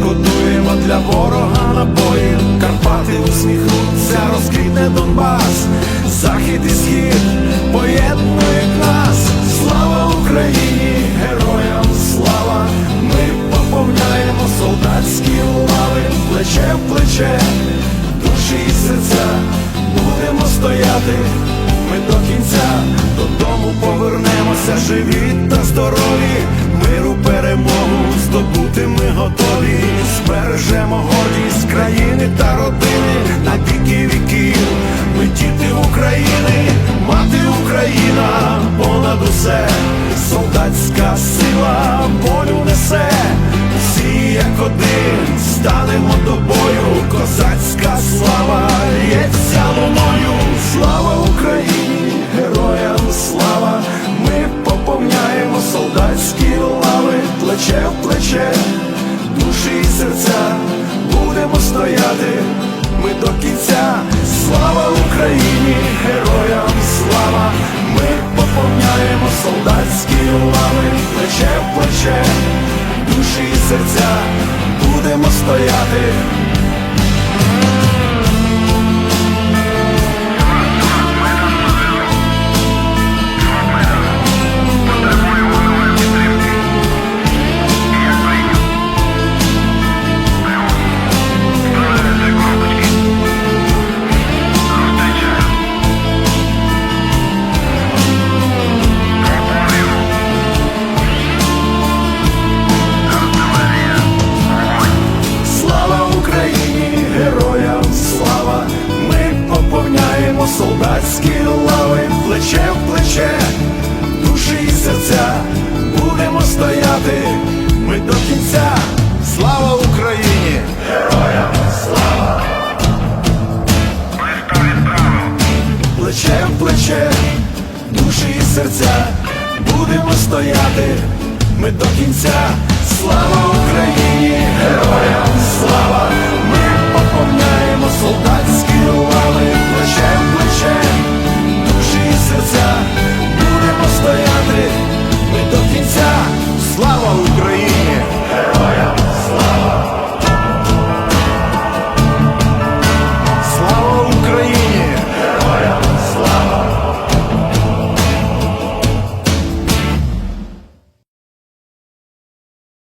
Пошкодуємо для ворога набоїв. Карпати усміхнуться, розквітне Донбас, захід і схід поєднують нас. Слава Україні, героям слава! Ми поповняємо солдатські лави, плече в плече, душі і серця, будемо стояти. Ми до кінця додому повернемося, живі та здорові, миру перемогу здобути ми готові, збережемо гордість країни та родини. На віки віків. Ми діти України, мати Україна, понад усе, солдатська сила волю несе, всі як один станемо до плече в плече, душі і серця, будемо стояти. Ми до кінця, слава Україні, героям слава, ми поповняємо солдатські лави, плече в плече, душі і серця, будемо стояти. Солдатські лави, плече в плече, душі і серця, будемо стояти, ми до кінця. Слава Україні! Героям слава! Плече в плече, душі і серця, будемо стояти, ми до кінця. Слава Україні! Героям